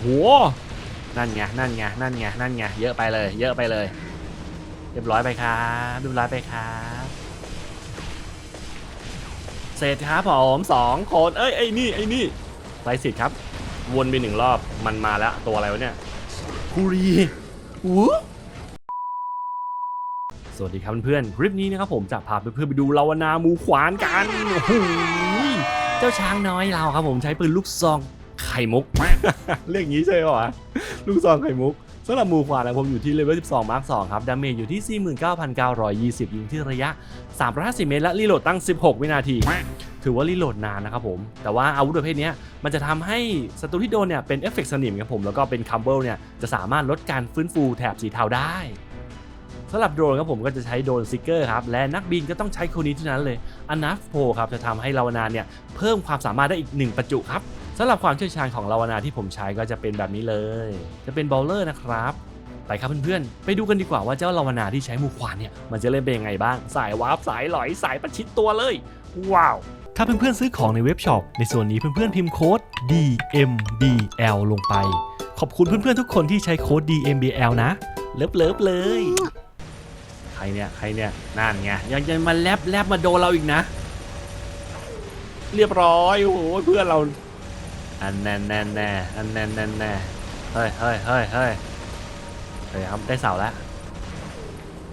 โหนั่นไงนั่นไงนั่นไงนั่นไงเยอะไปเลย เยอะไปเลย เรียบร้อยไปครับเรียบร้อยไปครับเสร็จครับผมสองคนเอ้ยไอ้นี่ไอ้นี่ไรสิทธิ์ครับ วนไปหนึ่งรอบมันมาแล้วตัวอะไรวะเนี่ยคูรีวูสวัสดีครับเพื่อนๆคลิปนี้นะครับผมจะพาเพื่อนๆไปดูลาวนามูขวานกันโอ้โหเจ้าช้างน้อยเราครับผมใช้ปืนลูกซอง ไข่มุก เรียกงี้ใช่ไหมวะลูกซองไข่มุกสำหรับมูขวานะผมอยู่ที่เลเวล 12 มาร์ค 2 ครับ ดาเมจอยู่ที่ 49,920 ยิงที่ระยะ 350 เมตร และรีโหลดตั้ง 16 วินาที ถือว่ารีโหลดนานนะครับผม แต่ว่าอาวุธประเภทนี้มันจะทำให้ศัตรูที่โดนเนี่ยเป็นเอฟเฟกต์สนิมครับผม แล้วก็เป็นคัมเบิลเนี่ยจะสามารถลดการฟื้นฟูแถบสีเทาได้สำหรับโดรนครับผมก็จะใช้โดรนซิกเกอร์ครับ และนักบินก็ต้องใช้คนนี้เท่านั้นเลยอนาฟโพครับจะทำให้ลาวนาเนี่ยเพิ่มความสามารถได้อีก 1 ประจุครับ สำหรับความเชี่ยวชาญของลาวนาที่ผมใช้ก็จะเป็นแบบนี้เลย จะเป็นบอลเลอร์นะครับไปครับเพื่อนๆ ไปดูกันดีกว่าว่าเจ้าลาวนาที่ใช้มูควานเนี่ย มันจะเล่นเป็นยังไงบ้าง สายวาร์ปสายหลอยสายประชิดตัวเลย ว้าว ถ้าเพื่อนๆซื้อของในเว็บช็อปในส่วนนี้เพื่อนๆพิมพ์โค้ด DMBL ลงไป ขอบคุณเพื่อนๆทุกคนที่ใช้โค้ด DMBL นะ เลิฟเลิฟๆเลย ใครเนี่ย ใครเนี่ยนั่นไงยังจะมาแลบแลบมาโดนเราอีกนะ เรียบร้อยโอ้โหเพื่อนเรา อันแน่นแน่นแน่อันแน่นแน่นแน่เฮ้ยเฮ้ยเฮ้ยเฮ้ยเฮ้ยครับได้เสาแล้ว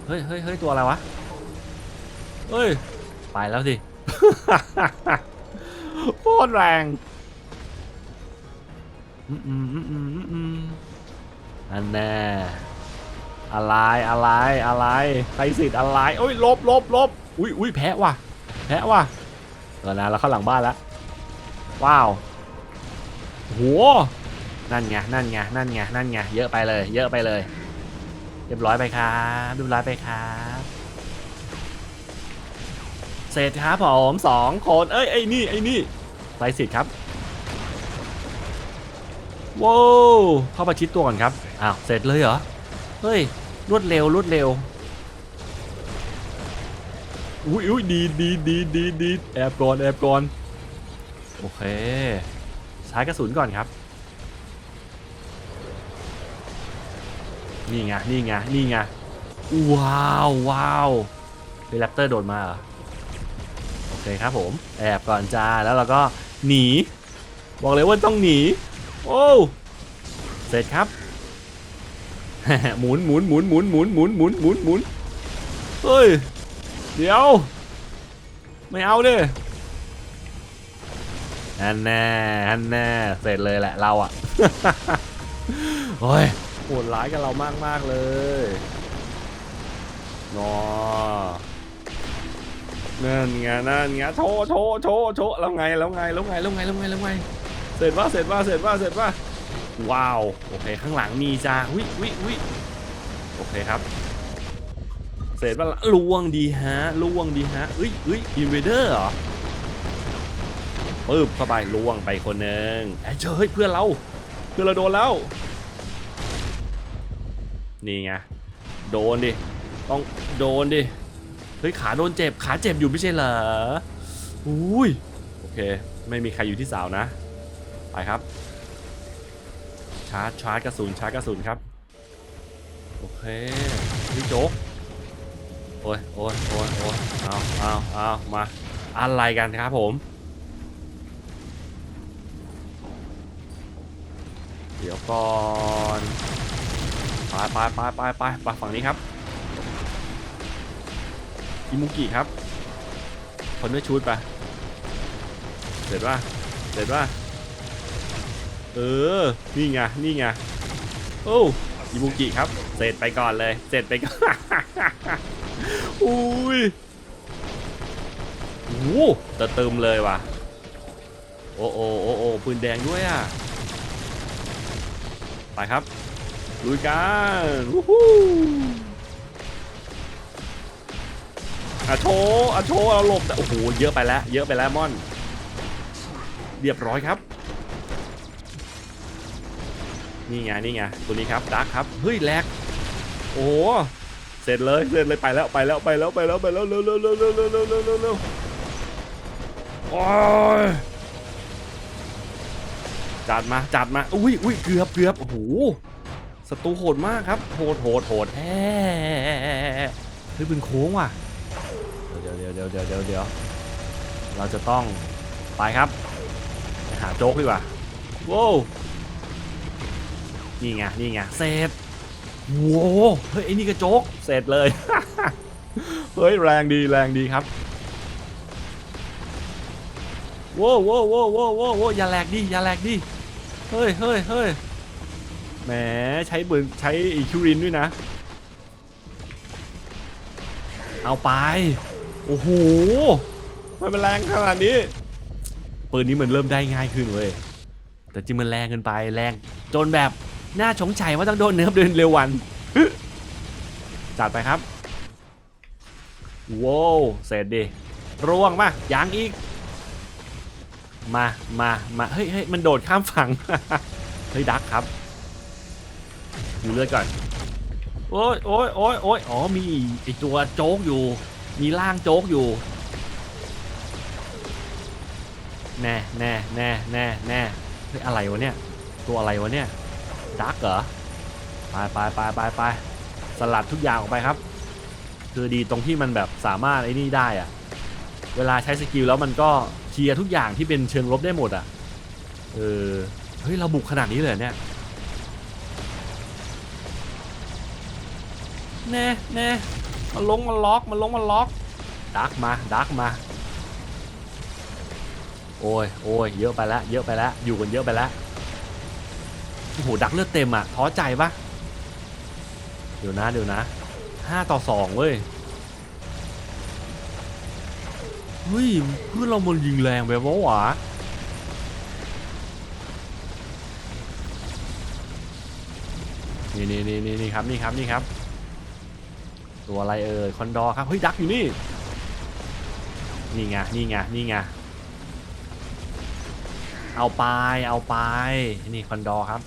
เฮ้ยเฮ้ยเฮ้ยตัวอะไรวะเฮ้ยไปแล้วสิโคตรแรงอืมอืมอืมอืมอืมอันแน่อะไรอะไรอะไรใครสิทธิ์อะไรโอ้ยลบลบลบอุ้ยอุ้ยแพ้ว่ะแพ้ว่ะเออนะเราเข้าหลังบ้านแล้วว้าว โหนั่นไงนั่นไงนั่นไงนั่นไงเยอะไปเลย เยอะไปเลย เรียบร้อยไปครับเรียบร้อยไปครับเสร็จครับผมสองคนเอ้ยไอ้นี่ไอ้นี่ไรสิทธิ์ครับว้าวเข้าประชิดตัวก่อนครับอ้าวเสร็จเลยเหรอเฮ้ยรวดเร็วรวดเร็วอุ้ยอุ้ยดีดีดีดีดีแอบก่อนแอบก่อนโอเค ใช้กระสุนก่อนครับ นี่ไง นี่ไง นี่ไง ว้าว ว้าวเฮลิคอปเตอร์โดดมาเหรอ โอเคครับผม แอบก่อนจ้า แล้วเราก็หนี บอกเลยว่าต้องหนี โอ้เสร็จครับ หมุนหมุนหมุนหมุนหมุนหมุนหมุนหมุนหมุนเฮ้ย เดี๋ยว ไม่เอาเดิ อันแน่อันแน่เสร็จเลยแหละเราอะโอ้ยโหดร้ายกับเรามากมากเลยนอนั่นไงนั่นไงโชว์โชว์โชว์โชว์แล้วไงแล้วไงแล้วไงแล้วไงแล้วไงแล้วไงเสร็จว่าเสร็จว่าเสร็จว่าเสร็จว่าว้าวโอเคข้างหลังมีจ้าวิวิวิโอเคครับ เสร็จว่าล่วงดีฮะล่วงดีฮะเอ้ยเอ้ยอินเวเดอร์เหรอ ปึ๊บเข้าไปล่วงไปคนหนึ่งไอ้เจ้ยเฮ้ยเพื่อนเรา เพื่อนเราโดนแล้ว นี่ไง โดนดิ ต้องโดนดิ เฮ้ยขาโดนเจ็บ ขาเจ็บอยู่ไม่ใช่เหรออุ้ย โอเค ไม่มีใครอยู่ที่สานะ ไปครับ ชาร์จชาร์จกระสุนชาร์จกระสุนครับ โอเคพี่โจ๊กโอ้ยโอ้ยโอ้ยโอ้ยเอาเอาเอามา อะไรกันครับผม ดี๋ยวก่อนไปไปไปไปไปไปฝั่งนี้ครับอิมุกิครับคนด้วยชุดไปเสร็จว่าเสร็จว่าเออ นี่ไง นี่ไง โอ้อิมุกิครับ เสร็จไปก่อนเลย เสร็จไปก่อน อุ้ยโอ้ตะเติมเลยว่ะ โอ้โอ้โอ้โอปืนแดงด้วยอะ ไปครับลุยกันวู้ฮู้อะโชอาโชเราหลบแต่โอ้โหเยอะไปแล้ว เยอะไปแล้วมอน เรียบร้อยครับ นี่ไงนี่ไงตัวนี้ครับดักครับเฮ้ยแลกโอ้เสร็จเลยเสร็จเลยไปแล้วไปแล้วไปแล้วไปแล้วไปแล้วเร็วเร็วเร็วเร็วเร็วเร็วเร็วโอ้ย จัดมาจัดมาอุ้ยอุ้ยเกือบเกือบโอ้โหศัตรูโหดมากครับโหดโหดโหดแฮ่เฮ้ยปืนโค้งว่ะเดี๋ยวเดี๋ยวเดี๋ยวเดี๋ยวเดี๋ยวเดี๋ยวเราจะต้องไปครับไปหาโจ๊กดีกว่าว้าวนี่ไงนี่ไงเสร็จโว้วเฮ้ยไอ้นี่ก็โจ๊กเสร็จเลย เฮ้ยแรงดีแรงดีครับว้วว้วว้วว้วโว้วโว้วอย่าแหลกดิอย่าแหลกดิ เฮ้ยเฮ้ยเฮ้ยแหมใช้ปืนใช้อีคิวรินด้วยนะ เอาไป โอ้โหมันเป็นแรงขนาดนี้ปืนนี้เหมือนเริ่มได้ง่ายขึ้นเว้ยแต่จริงมันแรงเกินไปแรงจนแบบน่าชงชัยว่าต้องโดนเนิร์ฟเดินเร็ววันจัดไปครับว้าวเสร็จดิร่วงมายังอีก มามามาเฮ้ยเฮ้ยมันโดดข้ามฝั่ง เฮ้ยดักครับดูเลือดก่อน โอ้ยโอ้ยโอ้ยโอ้ยอ๋อมีไอตัวโจ๊กอยู่ มีร่างโจ๊กอยู่ แน่แน่แน่แน่แน่เฮ้ยอะไรวะเนี่ย ตัวอะไรวะเนี่ยดักเหรอไปไปไปไปไปสลัดทุกอย่างออกไปครับ คือดีตรงที่มันแบบสามารถไอ้นี่ได้อะเวลาใช้สกิลแล้วมันก็ ลียร์ทุกอย่างที่เป็นเชิงลบได้หมดอะเออ เฮ้ย เราบุกขนาดนี้เลยเหรอเนี่ย แน่แน่มันลงมันล็อกมันลงมันล็อกดักมาดักมา โอ้ยโอ้ยเยอะไปแล้วเยอะไปแล้วอยู่กันเยอะไปแล้วโอ้โหดักเลือดเต็มอะท้อใจปะเดี๋ยวนะเดี๋ยวนะห้าต่อสองเว้ย เฮ้ยเพื่อนเรามันยิงแรงไปวะหวะนี่นี่นี่นี่นี่ครับนี่ครับนี่ครับ ตัวอะไรเอ่ยคอนดอร์ครับเฮ้ยดักอยู่นี่นี่ไงนี่ไงนี่ไงเอาไปเอาไปนี่คอนดอร์ครับ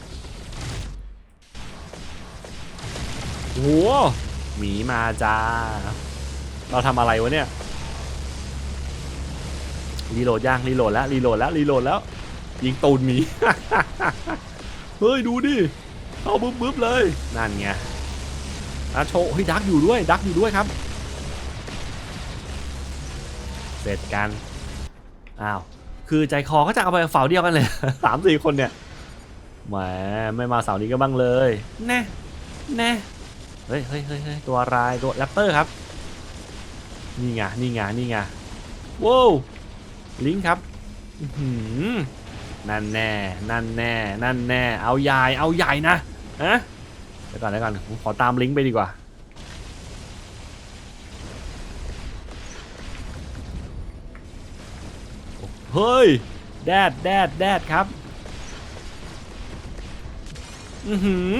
โอ้โหหมีมาจ้าเราทำอะไรวะเนี่ย รีโหลดย่างรีโหลดแล้วรีโหลดแล้วรีโหลดแล้ว ยิงตูนหมี เฮ้ยดูดิเอาบึ๊บบึ๊บเลย นั่นไงอาโชเฮ้ยดักอยู่ด้วย ดักอยู่ด้วยครับ เสร็จกัน อ้าว คือใจคอก็จะเอาไปเสาเดียวกันเลย สามสี่คนเนี่ยแหมไม่มาเสานี้ก็บ้างเลย แน่ แน่ เฮ้ยเฮ้ยเฮ้ยเฮ้ยตัวรายตัวแรปเตอร์ครับ นี่ไง นี่ไง นี่ไงว้าว ลิงครับนั่นแน่ นั่นแน่ นั่นแน่ เอาใหญ่ เอาใหญ่นะฮะเดี๋ยวก่อนเดี๋ยวก่อนผมขอตามลิงไปดีกว่า เฮ้ย แดดแดดแดดครับ อือหือ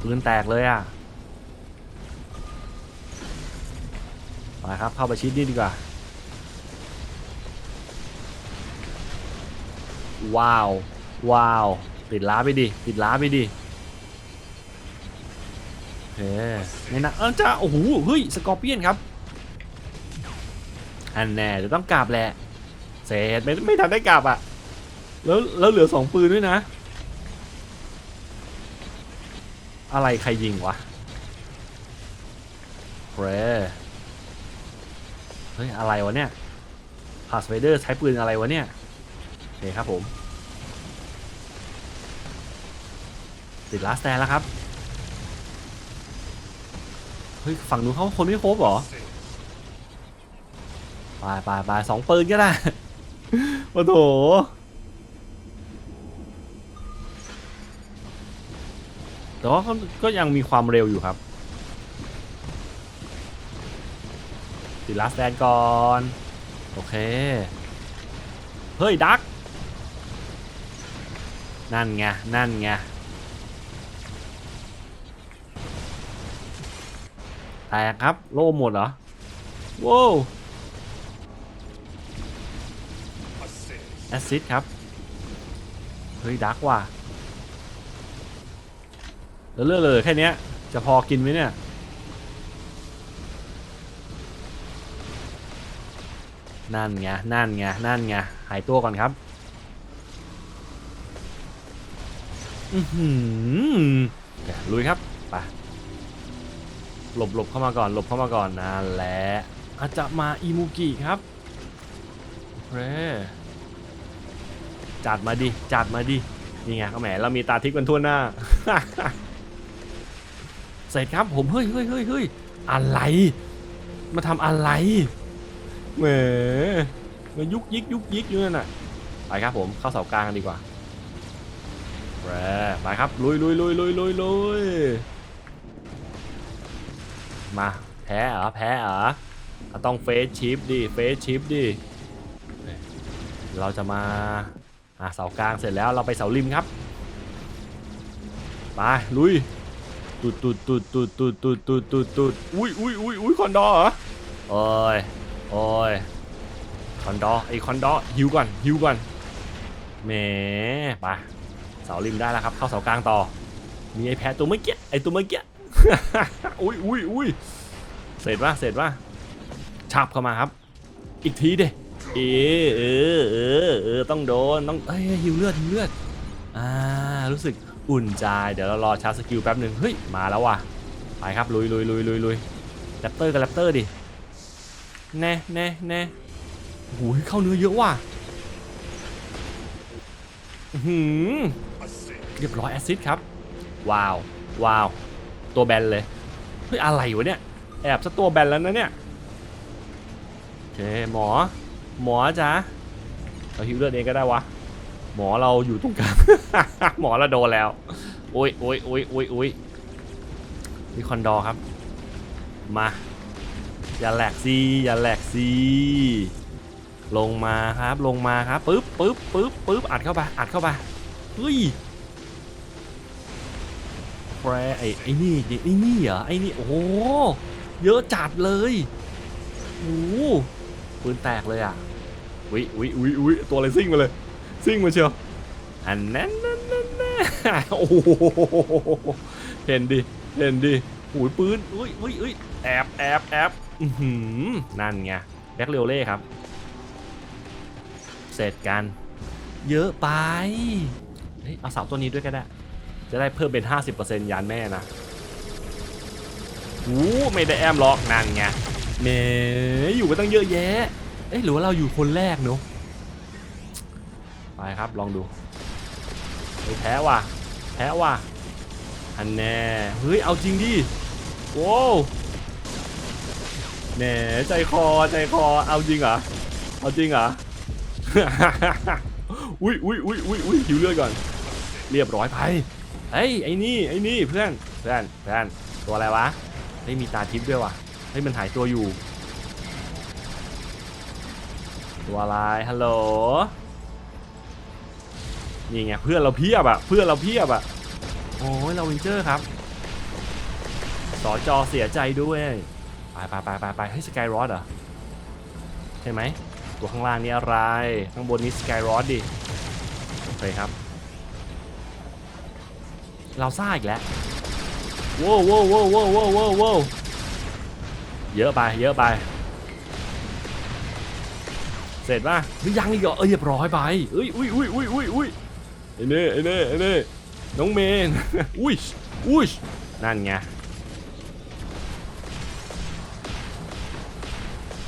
ปืนแตกเลยอะ มาครับ เข้าไปชิดนี่ดีกว่า ว้าว ว้าว ติดล้าไปดิ ติดล้าไปดิโอเคนี่นะเออจ้าโอ้โห เฮ้ย สกอร์เปียนครับ อันแน่จะต้องกลับแหละ เสร็จไม่ไม่ทันได้กลับอะ แล้วแล้วเหลือสองปืนด้วยนะ อะไรใครยิงวะเรเฮ้ย อะไรวะเนี่ยพาสไวเดอร์ใช้ปืนอะไรวะเนี่ย โอเคครับผมติดลาสแตนแล้วครับ เฮ้ย ฝั่งนู้นเขาคนไม่ครบหรอไปไปไปสองปืนก็ได้ โอ้โหแต่ว่าเขาก็ยังมีความเร็วอยู่ครับ ติดลาสแตนก่อน โอเค เฮ้ย ดัก นั่นไง นั่นไง แตกครับ โล่หมดเหรอว้าวแอซิดครับ เฮ้ย ดักว่ะแล้วเลือเลยแค่นี้จะพอกินไหมเนี่ย นั่นไง นั่นไง นั่นไง หายตัวก่อนครับ อือหือลุยครับไปหลบหลบเข้ามาก่อนหลบเข้ามาก่อนนั่นและอาจจะมาอิมุกิครับเคจัดมาดิจัดมาดินี่ไงก็แหมเรามีตาทิพย์กันทั่วหน้า เสร็จครับผมเฮ้ยเฮ้ยเฮ้ยเฮ้ยอะไร มาทำอะไรแหมมายุกยิกยุกยิกอยู่นั่นน่ะไปครับผมเข้าเสากลางดีกว่า ไปครับ ลุยลุยลุยลุยลุยลุยมา แพ้เหรอ แพ้เหรอะต้องเฟสชิปดิเฟสชิปดิเราจะมาอะเสากลางเสร็จแล้วเราไปเสาริมครับไปลุยตุดตุดตุดตุดตุดตุดตุดตุดตุดอุ้ยอุ้ยอุ้ยอุ้ยคอนดอร์เหรอโอ้ยโอ้ยคอนดอร์ไอคอนดอร์ฮิวก่อนฮิวก่อนแหมไป สาริมได้แล้วครับ เข้าเสากลางต่อ มีไอ้แพะตัวเมื่อกี้ไอ้ตัวเมื่อกี้ อุ้ยอุ้ยอุ้ยเสร็จปะเสร็จปะฉับเข้ามาครับ อีกทีเด้เออเออเออเออต้องโดนต้องเอ้ยฮิวเลือดฮิวเลือดอ่ารู้สึกอุ่นใจเดี๋ยวเรารอชาร์จสกิลแป๊บหนึ่งเฮ้ยมาแล้วว่ะไปครับลุยลุยลุยลุยลุยแรปเตอร์กับแรปเตอร์ดิแน่แน่แน่โอ้ยเข้าเนื้อเยอะว่ะหือ เรียบร้อยแอซิดครับ ว้าว ว้าว ตัวแบนเลย เฮ้ย อะไรวะเนี่ย แอบซะตัวแบนแล้วนะเนี่ยโอเคหมอ หมอจ้ะเราฮิวเลือดเองก็ได้วะ หมอเราอยู่ตรงกลาง หมอเราโดนแล้ว โอ้ยโอ้ยโอ้ยโอ้ยโอ้ยมีคอนดอครับ มา อย่าแหลกซีอย่าแหลกซีลงมาครับ ลงมาครับ ปึ๊บปึ๊บปึ๊บปึ๊บอัดเข้าไป อัดเข้าไป เฮ้ย แฟร์ไอ้ไอ้นี่ไอ้นี่เหรอไอ้นี่โอ้โหเยอะจัดเลยโอ้หปืนแตกเลยอะอุ้ยอุ้ยอุ้ยอุ้ยตัวอะไรซิ่งมาเลยซิ่งมาเชียวอันนั้นนั่นนั่นนั่นโอ้โหเห็นดิเห็นดิหูยปืนอุ้ยอุ้ยอุ้ยแอบแอบแอบอือหือนั่นไงแบ็คเรลเล่ครับ เสร็จกัน เยอะไปเฮ้ยเอาเสาตัวนี้ด้วยก็ได้ จะได้เพิ่มเป็น 50%ยานแม่นะอู้ไม่ได้แอมล็อกนั่นไงเมอยู่กันตั้งเยอะแยะ เอ๊ะหรือว่าเราอยู่คนแรกเนอะไปครับลองดูเฮ้ยแพ้ว่ะแพ้ว่ะอันแน่เฮ้ยเอาจริงดิโว้วแหนใจคอใจคอเอาจริงเหรอเอาจริงเหรออุ้ยอุ้ยอุ้ยอุ้ยอุ้ยหิวเลือดก่อน เรียบร้อยไป เฮ้ยไอ้นี่ไอ้นี่เพื่อนเพื่อนเพื่อนตัวอะไรวะเฮ้ยมีตาทิพย์ด้วยวะเฮ้ยมันหายตัวอยู่ ตัวอะไรฮัลโหลนี่ไงเพื่อนเราเพียบอะเพื่อนเราเพียบอะโอ้ยเราวินเจอร์ครับสอจอเสียใจด้วยไปไปไปไปไปเฮ้ยสกายรอดเหรอใช่ไหมตัวข้างล่างนี่อะไร ข้างบนนี้สกายรอดดิโอเคครับ เราซ่าอีกแล้วโว้วโว้วโว้วโว้วโว้วโว้วโว้วเยอะไปเยอะไป เสร็จป่ะหรือยังอีกเหรอเออเรียบร้อยไปเอ้ยอุ้ยอุ้ยอุ้ยอุ้ยอุ้ยไอ้เน่ไอ้เน่ไอ้เน่น้องเมนอุ้ยอุ้ยนั่นไง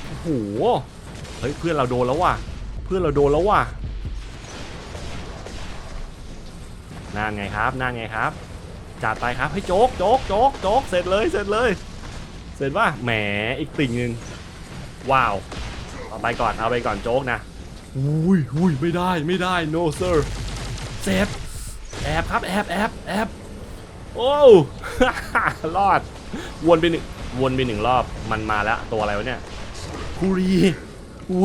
โอ้โหเฮ้ยเพื่อนเราโดนแล้วว่ะ เพื่อนเราโดนแล้วว่ะ นั่นไงครับนั่นไงครับจัดไปครับให้ยโจ๊กโจ๊กโจ๊กโจ๊กเสร็จเลยเสร็จเลย เสร็จป่ะแหมอีกติ่งหนึ่งว้าวเอาไปก่อนเอาไปก่อนโจ๊กนะอุ้ยอุ้ยไม่ได้ไม่ได้ no sir เซฟแอบครับแอบแอบแอบโอ้รอดวนไปหนึ่งวนไปหนึ่งรอบมันมาแล้วตัวอะไรวะเนี่ยคูรีวู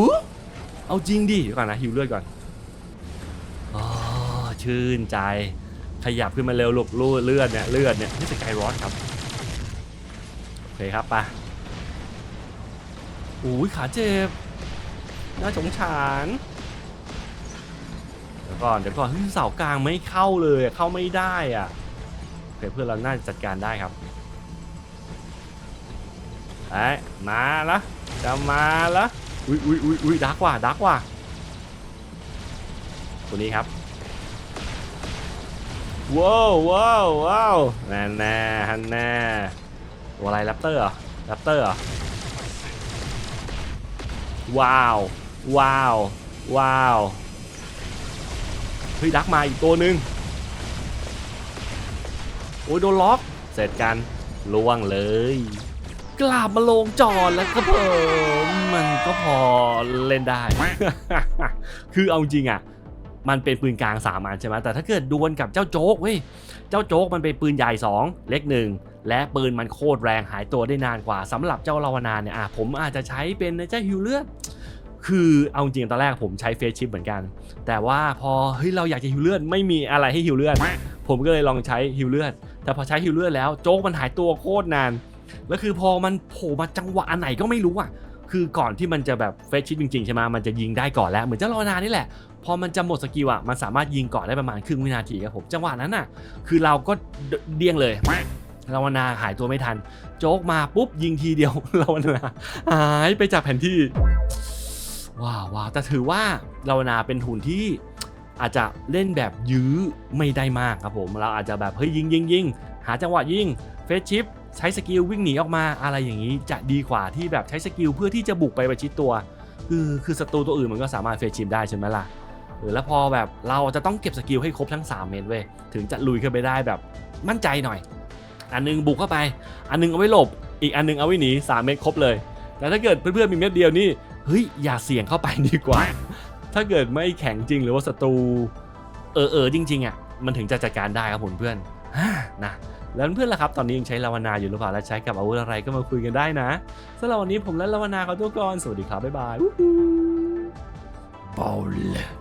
เอาจริงดิเดี๋ยวก่อนนะหิวเลือดก่อนอ๋อ ชื่นใจ ขยับขึ้นมาเร็วหลบลูเลือดเนี่ยเลือดเนี่ยนี่สกายรอดครับโอเคครับไปอุ้ยขาเจ็บน่าสงสารเดี๋ยวก่อนเดี๋ยวก่อนเฮ้ยเสากลางไม่เข้าเลยเข้าไม่ได้อะโอเคเพื่อนเราน่าจะจัดการได้ครับไอ้มาละจะมาละอุ้ยอุ้ยอุ้ยอุ้ยดักว่ะดักว่ะตัวนี้ครับ ว้าวว้าวว้าวแน่แน่ฮันแน่ตัวอะไรแรปเตอร์เหรอแรปเตอร์เหรอว้าวว้าวว้าวเฮ้ยดักมาอีกตัวหนึ่งโอ้ยโดนล็อกเสร็จกันล่วงเลย กลับมาลงจอดแล้วครับผมมันก็พอเล่นได้ คือเอาจริงอะ มันเป็นปืนกลางสามอันใช่ไหมแต่ถ้าเกิดดวลกับเจ้าโจ๊กเว้ยเจ้าโจ๊กมันเป็นปืนใหญ่ 2 เล็ก1และปืนมันโคตรแรงหายตัวได้นานกว่าสำหรับเจ้าลาวนาเนี่ยอะผมอาจจะใช้เป็นเจ้าฮิวเลือดคือเอาจริงตอนแรกผมใช้เฟสชิปเหมือนกัน แต่ว่าพอเฮ้ยเราอยากจะฮิวเลือดไม่มีอะไรให้ฮิวเลือดผมก็เลยลองใช้ฮิวเลือดแต่พอใช้ฮิวเลือดแล้วโจ๊กมันหายตัวโคตรนานแล้วคือพอมันโผล่มาจังหวะอันไหนก็ไม่รู้อะคือก่อนที่มันจะแบบเฟสชิปจริงๆใช่ไหมมันจะยิงได้ก่อนแล้ว เหมือนเจ้ารอนานี่แหละ พอมันจะหมดสกิลอะมันสามารถยิงก่อนได้ประมาณครึ่งวินาทีครับผมจังหวะนั้นน่ะคือเราก็เดียงเลยลาวนาหายตัวไม่ทัน โจ๊กมาปุ๊บยิงทีเดียวลาวนาหายไปจากแผนที่ว้าวว้าวแต่ถือว่าลาวนาเป็นหุ่นที่อาจจะเล่นแบบยื้อไม่ได้มากครับผม เราอาจจะแบบเฮ้ยยิงยิงยิงหาจังหวะยิงเฟสชิปใช้สกิลวิ่งหนีออกมาอะไรอย่างนี้จะดีกว่าที่แบบใช้สกิลเพื่อที่จะบุกไปประชิดตัว คือคือศัตรูตัวอื่นมันก็สามารถเฟสชิปได้ใช่ไหมล่ะ แล้วพอแบบเราจะต้องเก็บสกิลให้ครบทั้ง 3 เม็ดเว้ยถึงจะลุยขึ้นไปได้แบบมั่นใจหน่อย อันนึงบุกเข้าไป อันนึงเอาไว้หลบ อีกอันนึงเอาไว้หนีสามเม็ดครบเลย แต่ถ้าเกิดเพื่อนๆมีเม็ดเดียวนี่เฮ้ยอย่าเสี่ยงเข้าไปดีกว่า ถ้าเกิดไม่แข็งจริงหรือว่าศัตรูเออเออจริงๆอะมันถึงจะจัดการได้ครับผมเพื่อนฮ่านะแล้วเพื่อนล่ะครับตอนนี้ยังใช้ลาวนาอยู่หรือเปล่าและใช้กับอาวุธอะไรก็มาคุยกันได้นะสำหรับวันนี้ผมและลาวนาขอตัวก่อนสวัสดีครับบ๊ายบายบอล